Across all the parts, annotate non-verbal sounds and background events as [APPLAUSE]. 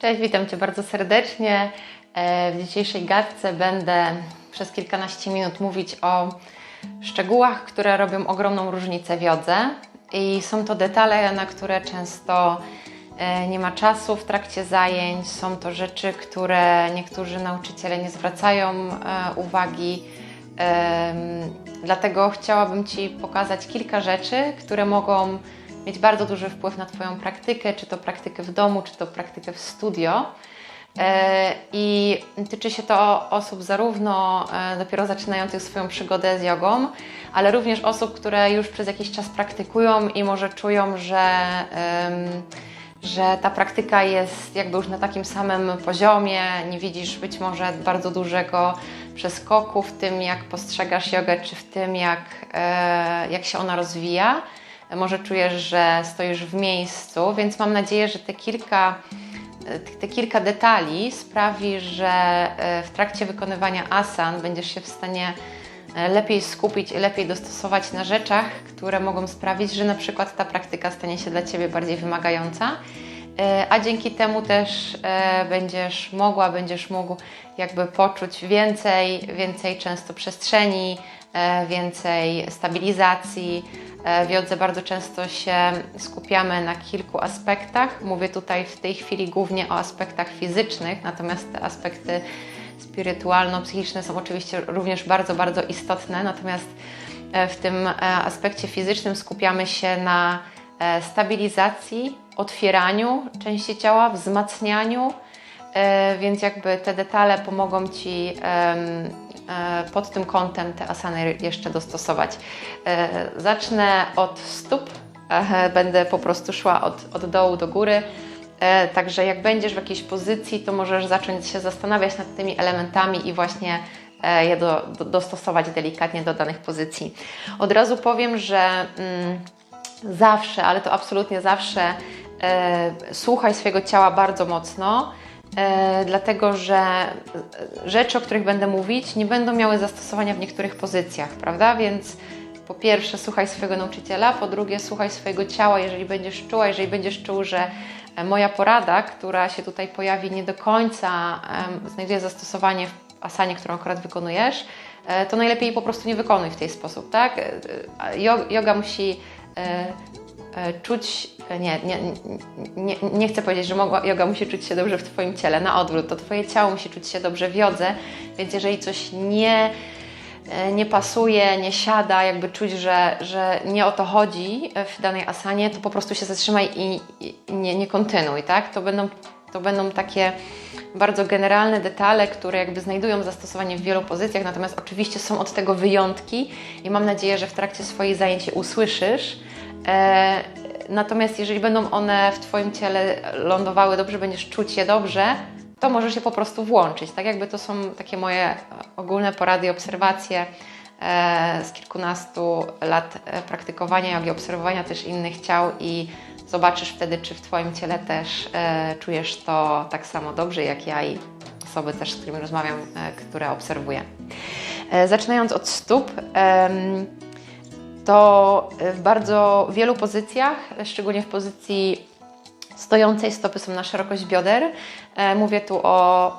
Cześć, witam Cię bardzo serdecznie. E, W dzisiejszej gadce będę przez kilkanaście minut mówić o szczegółach, które robią ogromną różnicę w jodze. I są to detale, na które często e, nie ma czasu w trakcie zajęć. Są to rzeczy, które niektórzy nauczyciele nie zwracają e, uwagi. Dlatego chciałabym Ci pokazać kilka rzeczy, które mogą mieć bardzo duży wpływ na Twoją praktykę, czy to praktykę w domu, czy to praktykę w studio. E, I tyczy się to osób zarówno e, dopiero zaczynających swoją przygodę z jogą, ale również osób, które już przez jakiś czas praktykują i może czują, że, że ta praktyka jest jakby już na takim samym poziomie, nie widzisz być może bardzo dużego przeskoku w tym, jak postrzegasz jogę, czy w tym, jak, e, jak się ona rozwija. Może czujesz, że stoisz w miejscu, więc mam nadzieję, że te kilka te, te kilka detali sprawi, że e, w trakcie wykonywania asan będziesz się w stanie e, lepiej skupić i lepiej dostosować na rzeczach, które mogą sprawić, że na przykład ta praktyka stanie się dla Ciebie bardziej wymagająca. E, A dzięki temu też e, będziesz mogła, będziesz mógł jakby poczuć więcej, więcej często przestrzeni, e, więcej stabilizacji. E, W jodze bardzo często się skupiamy na kilku aspektach. Mówię tutaj w tej chwili głównie o aspektach fizycznych, natomiast te aspekty spirytualno-psychiczne są oczywiście również bardzo, bardzo istotne. Natomiast e, w tym e, aspekcie fizycznym skupiamy się na e, stabilizacji, otwieraniu części ciała, wzmacnianiu, e, więc jakby te detale pomogą Ci e, pod tym kątem te asany jeszcze dostosować. E, Zacznę od stóp, e, będę po prostu szła od, od dołu do góry. E, Także jak będziesz w jakiejś pozycji, to możesz zacząć się zastanawiać nad tymi elementami i właśnie e, je do, do, dostosować delikatnie do danych pozycji. Od razu powiem, że mm, zawsze, ale to absolutnie zawsze e, słuchaj swojego ciała bardzo mocno, e, dlatego że e, rzeczy, o których będę mówić, nie będą miały zastosowania w niektórych pozycjach, prawda? Więc po pierwsze, słuchaj swojego nauczyciela, po drugie, słuchaj swojego ciała, jeżeli będziesz czuła, jeżeli będziesz czuł, że e, moja porada, która się tutaj pojawi, nie do końca znajduje zastosowanie w asanie, którą akurat wykonujesz, e, to najlepiej po prostu nie wykonuj w ten sposób, tak? E, e, Yoga musi e, e, czuć, nie, nie, nie, nie chcę powiedzieć, że yoga musi czuć się dobrze w Twoim ciele, na odwrót, to Twoje ciało musi czuć się dobrze w jodze, więc jeżeli coś nie, e, nie pasuje, nie siada, jakby czuć, że, że nie o to chodzi w danej asanie, to po prostu się zatrzymaj i, i nie, nie kontynuuj, tak? To będą, to będą takie bardzo generalne detale, które jakby znajdują zastosowanie w wielu pozycjach, natomiast oczywiście są od tego wyjątki i mam nadzieję, że w trakcie swoich zajęć usłyszysz. E, natomiast jeżeli będą one w Twoim ciele lądowały dobrze, będziesz czuć je dobrze, to możesz je po prostu włączyć. Tak jakby to są takie moje ogólne porady i obserwacje e, z kilkunastu lat e, praktykowania jogi, obserwowania też innych ciał i zobaczysz wtedy, czy w Twoim ciele też czujesz to tak samo dobrze jak ja i osoby też, z którymi rozmawiam, które obserwuję. Zaczynając od stóp, to w bardzo wielu pozycjach, szczególnie w pozycji stojącej stopy są na szerokość bioder. E, Mówię tu o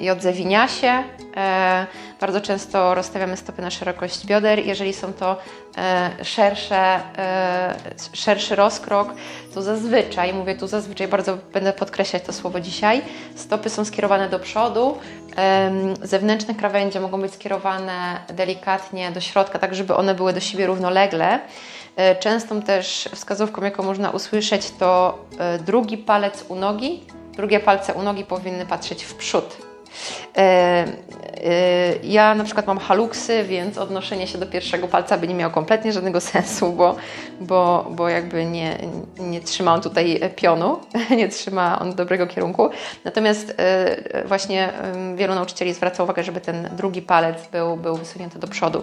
em, jodze winiasie. E, Bardzo często rozstawiamy stopy na szerokość bioder. Jeżeli są to e, szersze, e, szerszy rozkrok, to zazwyczaj, mówię tu zazwyczaj, bardzo będę podkreślać to słowo dzisiaj, stopy są skierowane do przodu, zewnętrzne krawędzie mogą być skierowane delikatnie do środka, tak żeby one były do siebie równolegle. Częstą też wskazówką, jaką można usłyszeć, to drugi palec u nogi. Drugie palce u nogi powinny patrzeć w przód. E, e, Ja na przykład mam haluksy, więc odnoszenie się do pierwszego palca by nie miało kompletnie żadnego [LAUGHS] sensu, bo, bo, bo jakby nie, nie trzyma on tutaj pionu, [LAUGHS] nie trzyma on dobrego kierunku. Natomiast e, właśnie wielu nauczycieli zwraca uwagę, żeby ten drugi palec był, był wysunięty do przodu.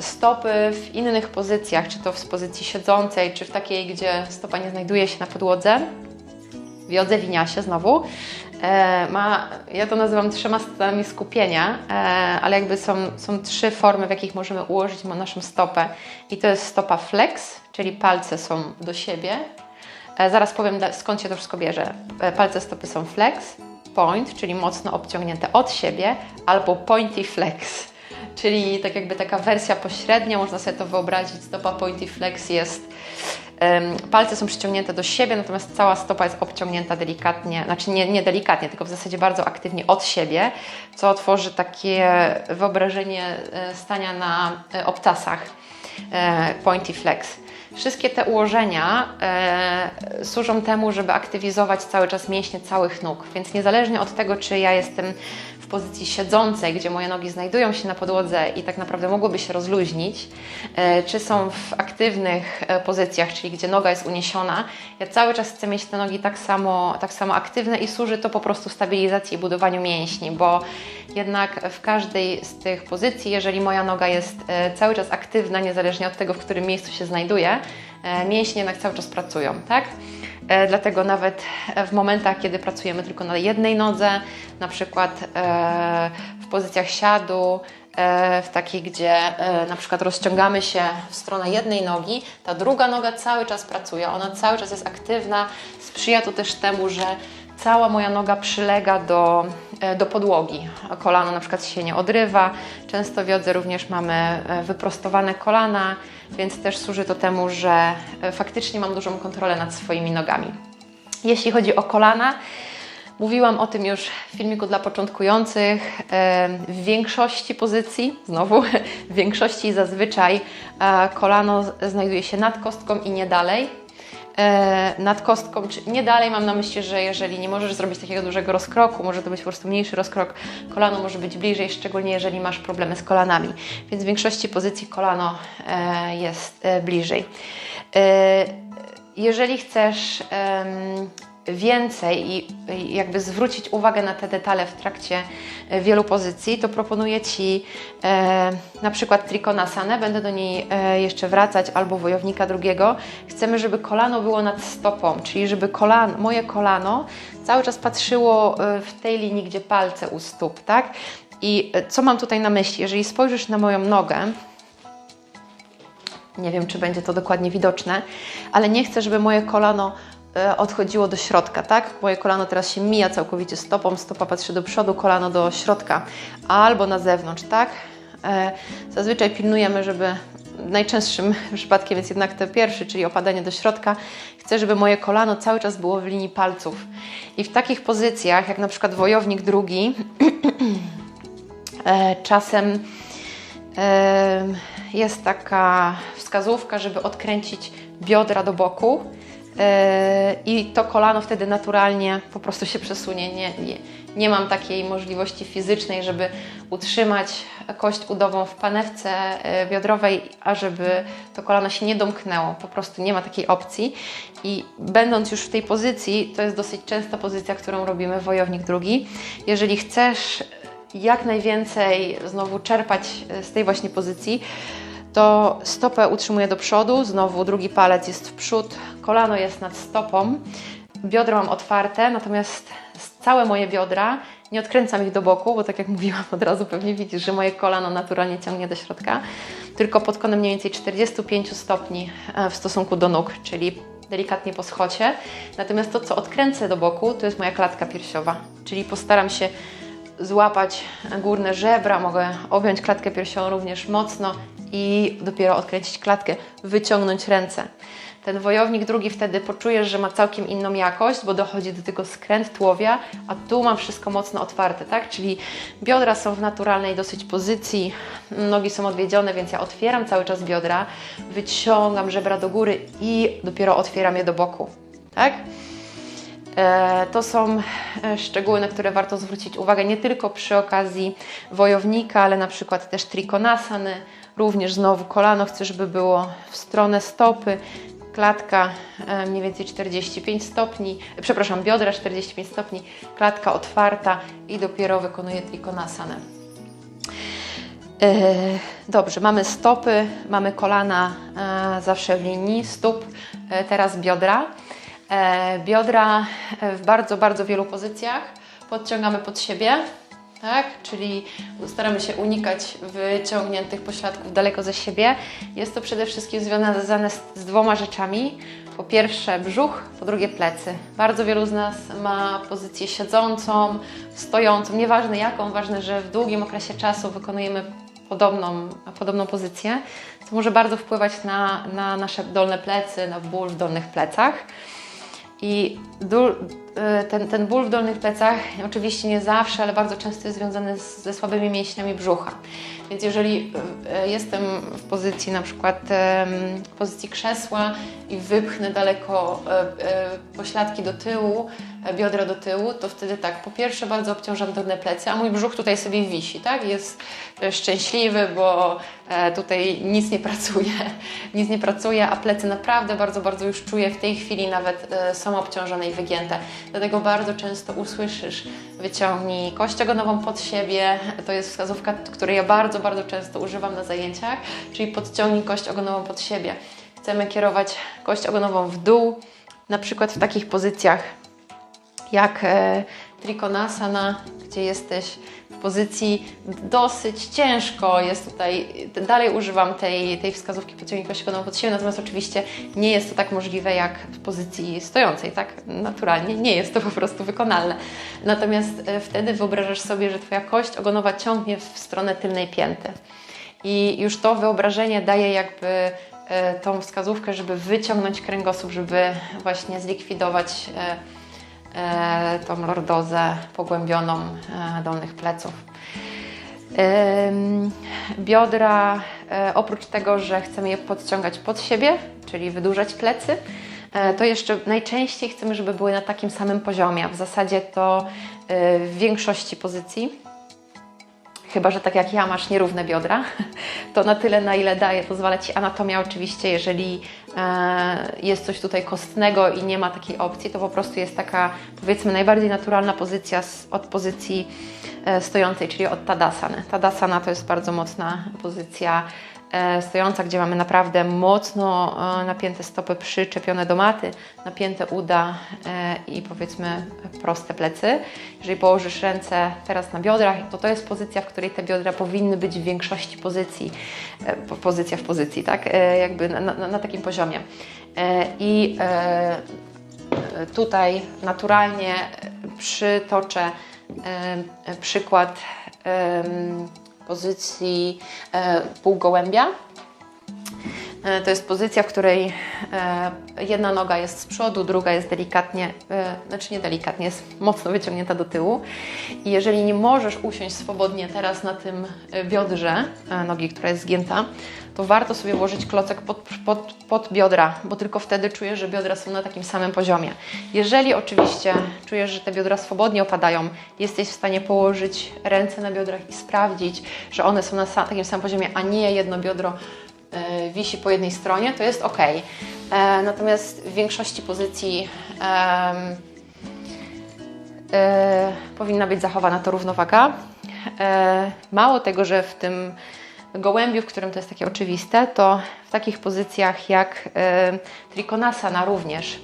Stopy w innych pozycjach, czy to w pozycji siedzącej, czy w takiej, gdzie stopa nie znajduje się na podłodze, w jodze winiasie znowu, ma, ja to nazywam trzema stanami skupienia, e, ale jakby są, są trzy formy, w jakich możemy ułożyć naszą stopę. I to jest stopa flex, czyli palce są do siebie. E, zaraz powiem skąd się to wszystko bierze. E, Palce stopy są flex, point, czyli mocno obciągnięte od siebie, albo pointy flex, czyli tak jakby taka wersja pośrednia, można sobie to wyobrazić. Stopa pointy flex jest Palce są przyciągnięte do siebie, natomiast cała stopa jest obciągnięta delikatnie, znaczy nie, nie delikatnie, tylko w zasadzie bardzo aktywnie od siebie, co tworzy takie wyobrażenie e, stania na e, obcasach e, pointy flex. Wszystkie te ułożenia e, służą temu, żeby aktywizować cały czas mięśnie całych nóg, więc niezależnie od tego, czy ja jestem w pozycji siedzącej, gdzie moje nogi znajdują się na podłodze i tak naprawdę mogłyby się rozluźnić, e, czy są w aktywnych e, pozycjach, czyli gdzie noga jest uniesiona, ja cały czas chcę mieć te nogi tak samo, tak samo aktywne i służy to po prostu stabilizacji i budowaniu mięśni, bo jednak w każdej z tych pozycji, jeżeli moja noga jest e, cały czas aktywna, niezależnie od tego, w którym miejscu się znajduje, mięśnie jednak cały czas pracują, tak? E, Dlatego nawet w momentach, kiedy pracujemy tylko na jednej nodze, na przykład e, w pozycjach siadu, e, w takiej, gdzie na przykład rozciągamy się w stronę jednej nogi, ta druga noga cały czas pracuje, ona cały czas jest aktywna. Sprzyja to też temu, że cała moja noga przylega do, e, do podłogi. Kolano na przykład się nie odrywa. Często w również mamy e, wyprostowane kolana, więc też służy to temu, że e, faktycznie mam dużą kontrolę nad swoimi nogami. Jeśli chodzi o kolana, Mówiłam o tym już w filmiku dla początkujących. W większości pozycji, znowu, [LAUGHS] w większości zazwyczaj kolano znajduje się nad kostką i nie dalej. E, Nad kostką, czy nie dalej mam na myśli, że jeżeli nie możesz zrobić takiego dużego rozkroku, może to być po prostu mniejszy rozkrok, kolano może być bliżej, szczególnie jeżeli masz problemy z kolanami. Więc w większości pozycji kolano e, jest e, bliżej. Jeżeli chcesz więcej i jakby zwrócić uwagę na te detale w trakcie e, wielu pozycji, to proponuję Ci e, na przykład trikonasanę, będę do niej e, jeszcze wracać, albo wojownika drugiego. Chcemy, żeby kolano było nad stopą, czyli żeby kolan, moje kolano cały czas patrzyło e, w tej linii, gdzie palce u stóp, tak? I e, co mam tutaj na myśli? Jeżeli spojrzysz na moją nogę, nie wiem, czy będzie to dokładnie widoczne, ale nie chcę, żeby moje kolano odchodziło do środka, tak? Moje kolano teraz się mija całkowicie stopą, stopa patrzy do przodu, kolano do środka albo na zewnątrz, tak? E, Zazwyczaj pilnujemy, żeby najczęstszym [LAUGHS] przypadkiem jest jednak ten pierwszy, czyli opadanie do środka. Chcę, żeby moje kolano cały czas było w linii palców. I w takich pozycjach, jak na przykład wojownik drugi, [CLEARS THROAT] e, czasem Em, jest taka wskazówka, żeby odkręcić biodra do boku e, i to kolano wtedy naturalnie po prostu się przesunie. Nie, nie, nie mam takiej możliwości fizycznej, żeby utrzymać kość udową w panewce e, biodrowej, a żeby to kolano się nie domknęło. Po prostu nie ma takiej opcji. I będąc już w tej pozycji, to jest dosyć częsta pozycja, którą robimy wojownik drugi. Jeżeli chcesz jak najwięcej znowu czerpać e, z tej właśnie pozycji, to stopę utrzymuję do przodu, znowu drugi palec jest w przód, kolano jest nad stopą, biodra mam otwarte, natomiast całe moje biodra nie odkręcam ich do boku, bo tak jak mówiłam od razu pewnie widzisz, że moje kolano naturalnie ciągnie do środka, tylko pod kątem mniej więcej 45 stopni e, w stosunku do nóg, czyli delikatnie po schocie. Natomiast to, co odkręcę do boku, to jest moja klatka piersiowa, czyli postaram się złapać górne żebra, mogę objąć klatkę piersiową również mocno i dopiero odkręcić klatkę, wyciągnąć ręce. Ten wojownik drugi wtedy poczujesz, że ma całkiem inną jakość, bo dochodzi do tego skręt tułowia, a tu mam wszystko mocno otwarte, tak? Czyli biodra są w naturalnej dosyć pozycji, nogi są odwiedzione, więc ja otwieram cały czas biodra, wyciągam żebra do góry i dopiero otwieram je do boku, tak? E, To są e, szczegóły, na które warto zwrócić uwagę nie tylko przy okazji wojownika, ale na przykład też trikonasany, również znowu kolano chcę, żeby było w stronę stopy, klatka e, mniej więcej 45 stopni, e, przepraszam, biodra 45 stopni, klatka otwarta i dopiero wykonuję trikonasanę. E, Dobrze, mamy stopy, mamy kolana zawsze w linii stóp, teraz biodra. Biodra w bardzo, bardzo wielu pozycjach podciągamy pod siebie, tak? Czyli staramy się unikać wyciągniętych pośladków daleko ze siebie. Jest to przede wszystkim związane z, z dwoma rzeczami. po pierwsze brzuch, po drugie plecy. Bardzo wielu z nas ma pozycję siedzącą, stojącą, nieważne jaką, ważne, że w długim okresie czasu wykonujemy podobną, podobną pozycję, co może bardzo wpływać na, na nasze dolne plecy, na ból w dolnych plecach. I y, ten, ten ból w dolnych plecach oczywiście nie zawsze, ale bardzo często jest związany z, ze słabymi mięśniami brzucha. Więc jeżeli y, jestem w pozycji na przykład w pozycji krzesła i wypchnę daleko pośladki do tyłu, biodra do tyłu, to wtedy tak, po pierwsze bardzo obciążam dolne plecy, a mój brzuch tutaj sobie wisi, tak? Jest szczęśliwy, bo e, tutaj nic nie pracuje, [LAUGHS] nic nie pracuje, a plecy naprawdę bardzo, bardzo już czuję w tej chwili nawet e, są obciążone i wygięte. Dlatego bardzo często usłyszysz, wyciągnij kość ogonową pod siebie, to jest wskazówka, której ja bardzo, bardzo często używam na zajęciach, czyli podciągnij kość ogonową pod siebie. Chcemy kierować kość ogonową w dół, na przykład w takich pozycjach jak e, Trikonasana, gdzie jesteś w pozycji dosyć ciężko. Jest tutaj, dalej używam tej, tej wskazówki podciągnij kościołową pod siebie, natomiast oczywiście nie jest to tak możliwe jak w pozycji stojącej, tak? Naturalnie nie jest to po prostu wykonalne. Natomiast e, wtedy wyobrażasz sobie, że Twoja kość ogonowa ciągnie w stronę tylnej pięty. I już to wyobrażenie daje jakby tą wskazówkę, żeby wyciągnąć kręgosłup, żeby właśnie zlikwidować E, tą lordozę pogłębioną e, dolnych pleców. Biodra, e, oprócz tego, że chcemy je podciągać pod siebie, czyli wydłużać plecy, to jeszcze najczęściej chcemy, żeby były na takim samym poziomie. W zasadzie to w większości pozycji chyba że tak jak ja masz nierówne biodra, [LAUGHS] to na tyle, na ile daje, pozwala Ci anatomia oczywiście, jeżeli e, jest coś tutaj kostnego i nie ma takiej opcji, to po prostu jest taka powiedzmy najbardziej naturalna pozycja z, od pozycji e, stojącej, czyli od Tadasany. Tadasana to jest bardzo mocna pozycja stojąca, gdzie mamy naprawdę mocno e, napięte stopy przyczepione do maty, napięte uda e, i powiedzmy proste plecy. Jeżeli położysz ręce teraz na biodrach, to to jest pozycja, w której te biodra powinny być w większości pozycji, pozycja w pozycji, tak? Jakby na, na, na takim poziomie. I tutaj naturalnie przytoczę przykład pozycji e, półgołębia. E, to jest pozycja, w której e, jedna noga jest z przodu, druga jest delikatnie, znaczy nie delikatnie, jest mocno wyciągnięta do tyłu. I jeżeli nie możesz usiąść swobodnie teraz na tym biodrze nogi, która jest zgięta, to warto sobie włożyć klocek pod, pod, pod biodra, bo tylko wtedy czujesz, że biodra są na takim samym poziomie. Jeżeli oczywiście czujesz, że te biodra swobodnie opadają, jesteś w stanie położyć ręce na biodrach i sprawdzić, że one są na takim samym poziomie, a nie jedno biodro e, wisi po jednej stronie, to jest ok. E, natomiast w większości pozycji e, powinna być zachowana to równowaga. E, mało tego, że w tym gołębiu, w którym to jest takie oczywiste, to w takich pozycjach jak Trikonasana również.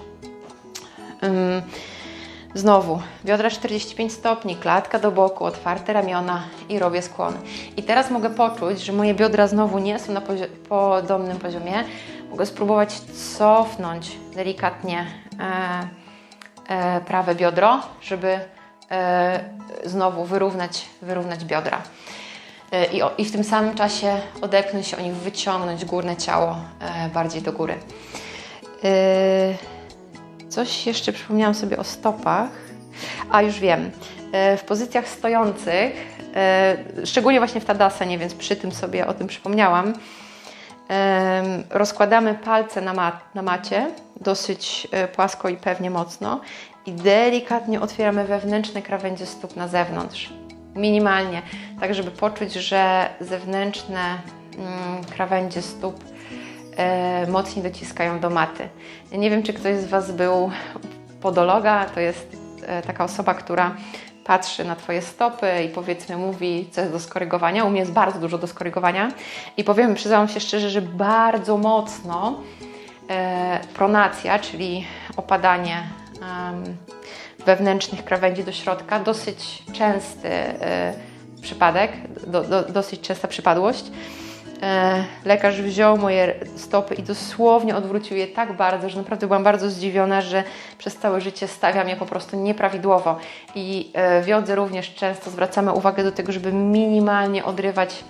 Znowu, biodra 45 stopni, klatka do boku, otwarte ramiona i robię skłon. I teraz mogę poczuć, że moje biodra znowu nie są na pozi podobnym poziomie. Mogę spróbować cofnąć delikatnie e, e, prawe biodro, żeby e, znowu wyrównać, wyrównać biodra. E, i, i w tym samym czasie odepchnąć się o nich, wyciągnąć górne ciało e, bardziej do góry. E, coś jeszcze przypomniałam sobie o stopach. A już wiem. W pozycjach stojących, szczególnie właśnie w Tadasanie, więc przy tym sobie o tym przypomniałam, rozkładamy palce na, mat, na macie dosyć płasko i pewnie mocno i delikatnie otwieramy wewnętrzne krawędzie stóp na zewnątrz minimalnie, tak żeby poczuć, że zewnętrzne mm, krawędzie stóp e, mocniej dociskają do maty. nie wiem, czy ktoś z Was był podologa, to jest e, taka osoba, która patrzy na Twoje stopy i powiedzmy mówi, co jest do skorygowania. U mnie jest bardzo dużo do skorygowania i powiem, przyznam się szczerze, że bardzo mocno e, pronacja, czyli opadanie wewnętrznych krawędzi do środka. Dosyć częsty przypadek, do, do, dosyć częsta przypadłość. E, lekarz wziął moje stopy i dosłownie odwrócił je tak bardzo, że naprawdę byłam bardzo zdziwiona, że przez całe życie stawiam je po prostu nieprawidłowo. I e, w jodze również często zwracamy uwagę do tego, żeby minimalnie odrywać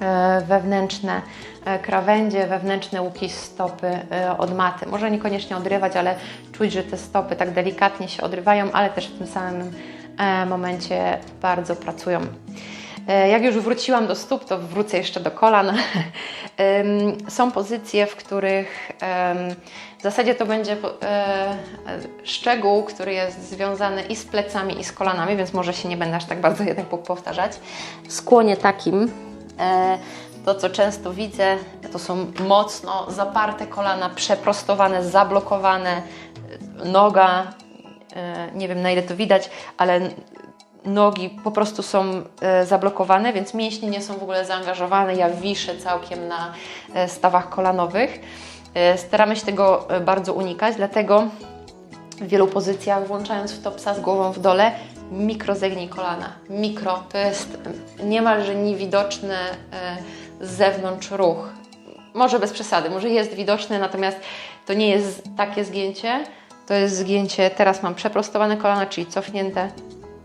e, wewnętrzne krawędzie, wewnętrzne łuki stopy od maty. Może niekoniecznie odrywać, ale czuć, że te stopy tak delikatnie się odrywają, ale też w tym samym momencie bardzo pracują. E, Jak już wróciłam do stóp, to wrócę jeszcze do kolan. [LAUGHS] Są pozycje, w których w zasadzie to będzie e, szczegół, który jest związany i z plecami, i z kolanami, więc może się nie będę aż tak bardzo jednak po- powtarzać. W skłonie takim e, to, co często widzę, to są mocno zaparte kolana, przeprostowane, zablokowane, noga, nie wiem na ile to widać, ale nogi po prostu są e, zablokowane, więc mięśnie nie są w ogóle zaangażowane. Ja wiszę całkiem na e, stawach kolanowych. E, Staramy się tego bardzo unikać, dlatego w wielu pozycjach, włączając w to psa z głową w dole, mikro zegnij kolana. Mikro to jest niemalże niewidoczny z zewnątrz ruch. Może bez przesady, może jest widoczny, natomiast to nie jest takie zgięcie. To jest zgięcie, teraz mam przeprostowane kolana, czyli cofnięte.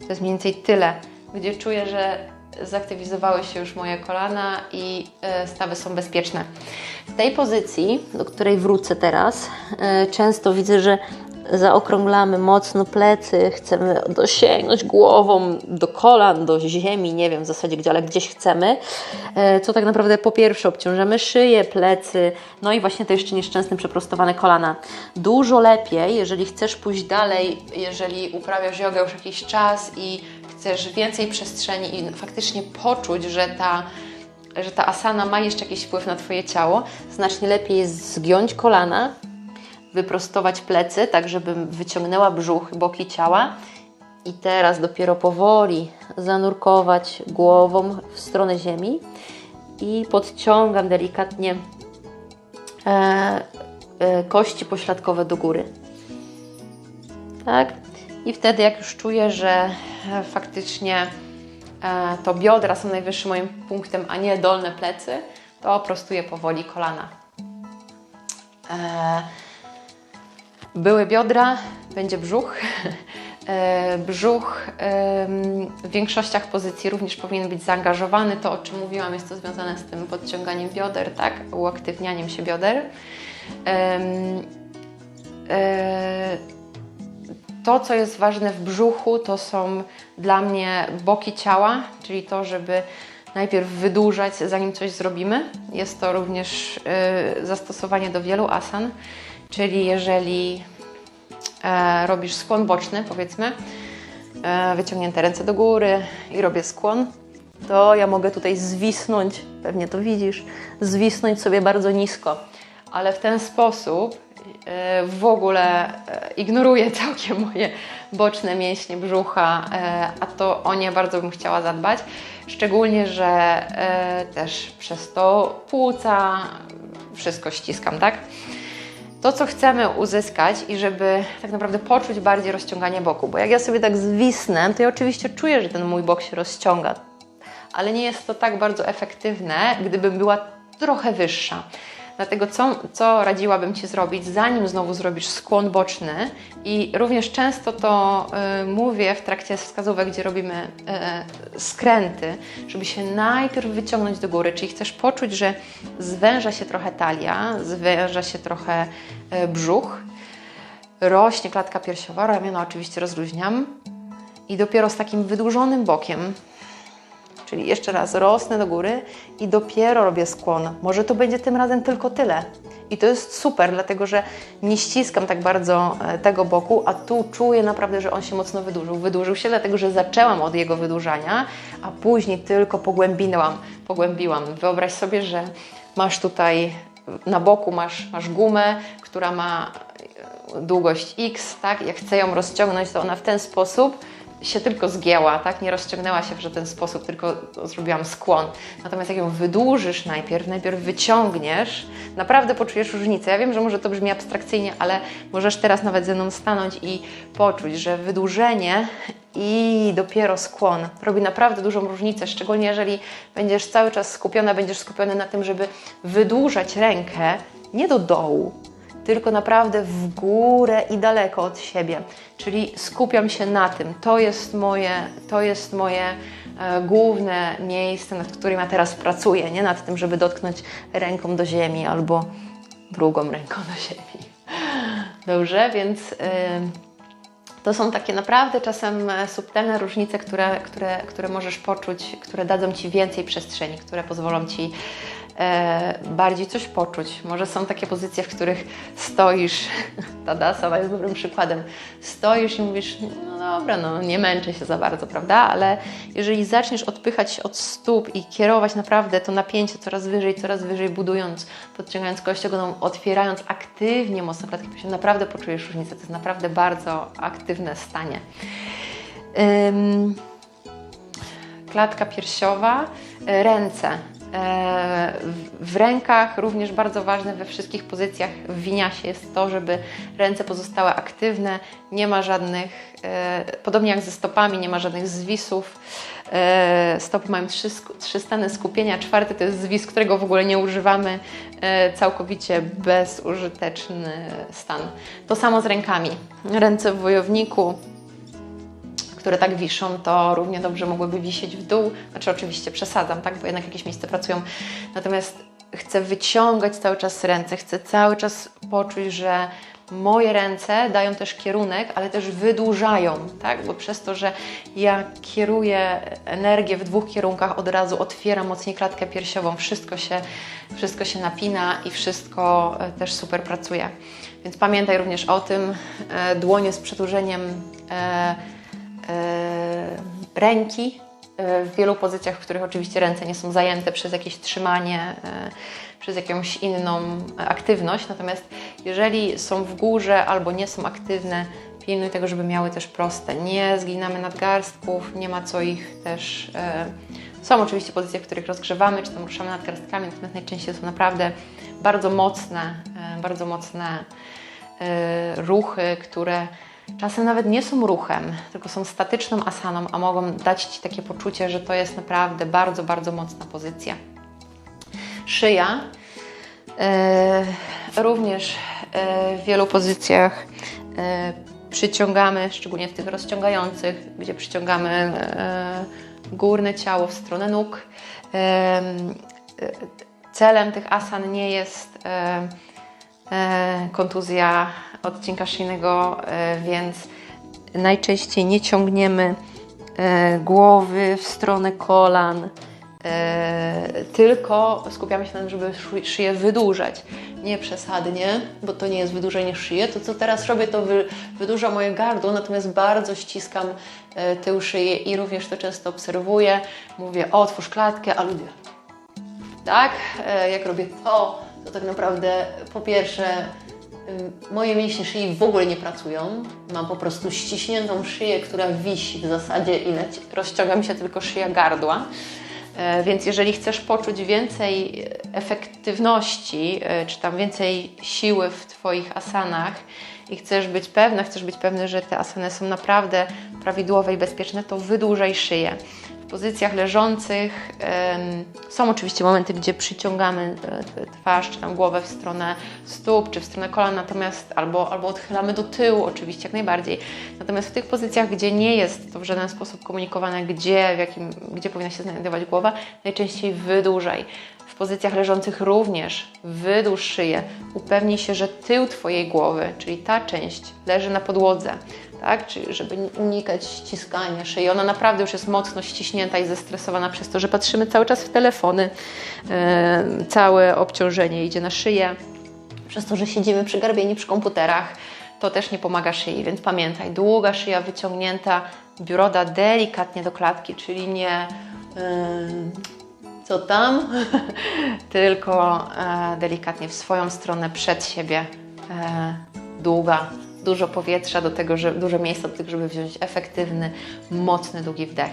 To jest mniej więcej tyle, gdzie czuję, że zaktywizowały się już moje kolana i e, stawy są bezpieczne. W tej pozycji, do której wrócę teraz, e, często widzę, że zaokrąglamy mocno plecy, chcemy dosięgnąć głową do kolan, do ziemi, nie wiem w zasadzie gdzie, ale gdzieś chcemy, e, co tak naprawdę po pierwsze obciążamy szyję, plecy, no i właśnie te jeszcze nieszczęsne przeprostowane kolana. Dużo lepiej, jeżeli chcesz pójść dalej, jeżeli uprawiasz jogę już jakiś czas i chcesz więcej przestrzeni i faktycznie poczuć, że ta że ta asana ma jeszcze jakiś wpływ na Twoje ciało, znacznie lepiej jest zgiąć kolana, wyprostować plecy, tak żebym wyciągnęła brzuch, boki ciała i teraz dopiero powoli zanurkować głową w stronę ziemi i podciągam delikatnie e, e, kości pośladkowe do góry. Tak? I wtedy, jak już czuję, że e, faktycznie to biodra są najwyższym moim punktem, a nie dolne plecy, to prostuję powoli kolana. Były biodra, będzie brzuch. [LAUGHS] E, Brzuch w większościach pozycji również powinien być zaangażowany. To, o czym mówiłam, jest to związane z tym podciąganiem bioder, tak? Uaktywnianiem się bioder. E, To, co jest ważne w brzuchu, to są dla mnie boki ciała, czyli to, żeby najpierw wydłużać, zanim coś zrobimy. Jest to również e, zastosowanie do wielu asan, czyli jeżeli e, robisz skłon boczny, powiedzmy, e, wyciągnięte ręce do góry i robię skłon, to ja mogę tutaj zwisnąć, pewnie to widzisz, zwisnąć sobie bardzo nisko, ale w ten sposób e, w ogóle e, ignoruję [LAUGHS] całkiem moje boczne mięśnie brzucha, e, a to o nie bardzo bym chciała zadbać, szczególnie, że e, też przez to płuca, wszystko ściskam, tak? To, co chcemy uzyskać i żeby tak naprawdę poczuć bardziej rozciąganie boku. Bo jak ja sobie tak zwisnę, to ja oczywiście czuję, że ten mój bok się rozciąga, ale nie jest to tak bardzo efektywne, gdybym była trochę wyższa. Dlatego co, co radziłabym Ci zrobić, zanim znowu zrobisz skłon boczny? I również często to y, mówię w trakcie wskazówek, gdzie robimy y, skręty, żeby się najpierw wyciągnąć do góry, czyli chcesz poczuć, że zwęża się trochę talia, zwęża się trochę y, brzuch, rośnie klatka piersiowa, ramiona oczywiście rozluźniam i dopiero z takim wydłużonym bokiem Czyli jeszcze raz rosnę do góry i dopiero robię skłon. Może to będzie tym razem tylko tyle. I to jest super, dlatego że nie ściskam tak bardzo e, tego boku, a tu czuję naprawdę, że on się mocno wydłużył. Wydłużył się, dlatego że zaczęłam od jego wydłużania, a później tylko pogłębiłam. pogłębiłam. Wyobraź sobie, że masz tutaj na boku masz, masz gumę, która ma e, długość X, tak? Jak chcę ją rozciągnąć, to ona w ten sposób się tylko zgięła, tak? Nie rozciągnęła się w żaden sposób, tylko zrobiłam skłon. Natomiast jak ją wydłużysz najpierw, najpierw wyciągniesz, naprawdę poczujesz różnicę. Ja wiem, że może to brzmi abstrakcyjnie, ale możesz teraz nawet ze mną stanąć i poczuć, że wydłużenie i dopiero skłon. Robi naprawdę dużą różnicę, szczególnie jeżeli będziesz cały czas skupiona, będziesz skupiony na tym, żeby wydłużać rękę nie do dołu, tylko naprawdę w górę i daleko od siebie. Czyli skupiam się na tym. To jest moje, to jest moje e, główne miejsce, nad którym ja teraz pracuję. Nie nad tym, żeby dotknąć ręką do ziemi albo drugą ręką do ziemi. Dobrze, więc. E, to są takie naprawdę czasem e, subtelne różnice, które, które, które możesz poczuć, które dadzą Ci więcej przestrzeni, które pozwolą Ci bardziej coś poczuć. Może są takie pozycje, w których stoisz, [LAUGHS] Tadasana jest dobrym przykładem, stoisz i mówisz, no dobra, no nie męczę się za bardzo, prawda? Ale jeżeli zaczniesz odpychać się od stóp i kierować naprawdę to napięcie coraz wyżej, coraz wyżej, budując, podciągając kość otwierając aktywnie mocno klatkę piersiową, naprawdę poczujesz różnicę. To jest naprawdę bardzo aktywne stanie. Ym, klatka piersiowa, ręce. E, w rękach również bardzo ważne we wszystkich pozycjach w winiasie jest to, żeby ręce pozostały aktywne, nie ma żadnych, e, podobnie jak ze stopami, nie ma żadnych zwisów. E, stopy mają trzy, trzy stany skupienia, czwarty to jest zwis, którego w ogóle nie używamy, całkowicie bezużyteczny stan. To samo z rękami. Ręce w wojowniku, które tak wiszą, to równie dobrze mogłyby wisieć w dół. Znaczy oczywiście przesadzam, tak, bo jednak jakieś miejsce pracują. Natomiast chcę wyciągać cały czas ręce, chcę cały czas poczuć, że moje ręce dają też kierunek, ale też wydłużają, tak? Bo przez to, że ja kieruję energię w dwóch kierunkach, od razu otwieram mocniej klatkę piersiową, wszystko się, wszystko się napina i wszystko e, też super pracuje. Więc pamiętaj również o tym, e, dłonie z przedłużeniem e, ręki e, w wielu pozycjach, w których oczywiście ręce nie są zajęte przez jakieś trzymanie, e, przez jakąś inną aktywność. Natomiast jeżeli są w górze albo nie są aktywne, pilnuj tego, żeby miały też proste. Nie zginamy nadgarstków, nie ma co ich też. Są oczywiście pozycje, w których rozgrzewamy, czy tam ruszamy nadgarstkami, natomiast najczęściej są naprawdę bardzo mocne, bardzo mocne ruchy, które czasem nawet nie są ruchem, tylko są statyczną asaną, a mogą dać Ci takie poczucie, że to jest naprawdę bardzo, bardzo mocna pozycja. Szyja. Yy, również yy, w wielu pozycjach yy, przyciągamy, szczególnie w tych rozciągających, gdzie przyciągamy górne ciało w stronę nóg. Celem tych asan nie jest kontuzja odcinka szyjnego, e, więc najczęściej nie ciągniemy e, głowy w stronę kolan, e, tylko skupiamy się na tym, żeby szyję wydłużać. Nie przesadnie, bo to nie jest wydłużenie szyję. To, co teraz robię, to wydłuża moje gardło, natomiast bardzo ściskam tył szyję i również to często obserwuję. Mówię, otwórz klatkę, a ludzie. Tak, jak robię to, to tak naprawdę po pierwsze Moje mięśnie szyi w ogóle nie pracują. Mam po prostu ściśniętą szyję, która wisi w zasadzie i rozciąga mi się tylko szyja gardła. E, więc jeżeli chcesz poczuć więcej efektywności, e, czy tam więcej siły w Twoich asanach i chcesz być pewna, chcesz być pewny, że te asany są naprawdę prawidłowe i bezpieczne, to wydłużaj szyję pozycjach leżących są oczywiście momenty, gdzie przyciągamy e, twarz czy tam głowę w stronę stóp czy w stronę kolan, natomiast albo, albo odchylamy do tyłu, oczywiście jak najbardziej. Natomiast w tych pozycjach, gdzie nie jest to w żaden sposób komunikowane, gdzie, w jakim, gdzie powinna się znajdować głowa, najczęściej wydłużaj. W pozycjach leżących również wydłuż szyję. Upewnij się, że tył Twojej głowy, czyli ta część, leży na podłodze tak? Czyli żeby unikać ściskania szyi. Ona naprawdę już jest mocno ściśnięta i zestresowana przez to, że patrzymy cały czas w telefony. Całe obciążenie idzie na szyję. Przez to, że siedzimy przygarbieni przy komputerach, to też nie pomaga szyi, więc pamiętaj, długa szyja wyciągnięta, biuroda delikatnie do klatki, czyli nie co tam, [LAUGHS] tylko e, delikatnie w swoją stronę przed siebie, e, długa dużo powietrza do tego, że, dużo miejsca do tego, żeby wziąć efektywny, mocny, długi wdech.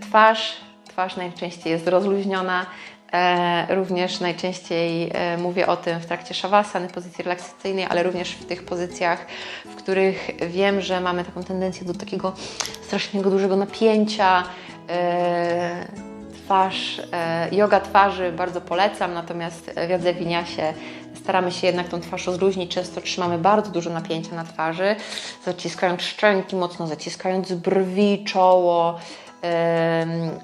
Twarz, twarz najczęściej jest rozluźniona, E, również najczęściej e, mówię o tym w trakcie szawasany, pozycji relaksacyjnej, ale również w tych pozycjach, w których wiem, że mamy taką tendencję do takiego strasznego dużego napięcia. E, twarz, e, yoga twarzy bardzo polecam, natomiast w jodze winiasie staramy się jednak tą twarz rozluźnić. Często trzymamy bardzo dużo napięcia na twarzy, zaciskając szczęki, mocno zaciskając brwi, czoło,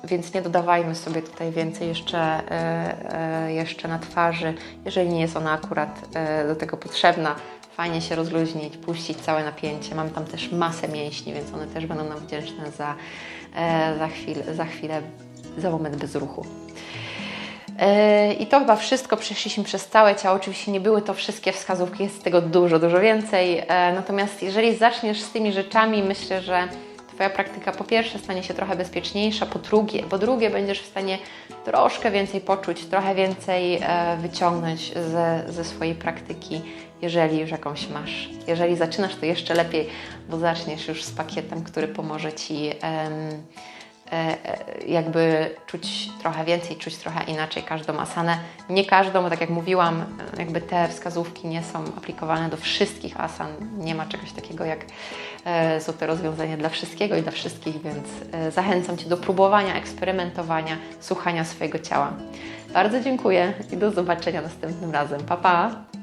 więc nie dodawajmy sobie tutaj więcej jeszcze, e, e, jeszcze na twarzy, jeżeli nie jest ona akurat do tego potrzebna. Fajnie się rozluźnić, puścić całe napięcie. Mam tam też masę mięśni, więc one też będą nam wdzięczne za, za, chwil, za chwilę, za moment bez ruchu. E, I to chyba wszystko. Przeszliśmy przez całe ciało. Oczywiście nie były to wszystkie wskazówki, jest tego dużo, dużo więcej. E, Natomiast jeżeli zaczniesz z tymi rzeczami, myślę, że Twoja praktyka po pierwsze stanie się trochę bezpieczniejsza, po drugie, po drugie będziesz w stanie troszkę więcej poczuć, trochę więcej e, wyciągnąć ze, ze swojej praktyki, jeżeli już jakąś masz. Jeżeli zaczynasz, to jeszcze lepiej, bo zaczniesz już z pakietem, który pomoże Ci e, jakby czuć trochę więcej, czuć trochę inaczej każdą asanę. Nie każdą, bo tak jak mówiłam, e, jakby te wskazówki nie są aplikowane do wszystkich asan. Nie ma czegoś takiego jak e, złote rozwiązanie dla wszystkiego i dla wszystkich, więc e, zachęcam Cię do próbowania, eksperymentowania, słuchania swojego ciała. Bardzo dziękuję i do zobaczenia następnym razem. Pa, pa!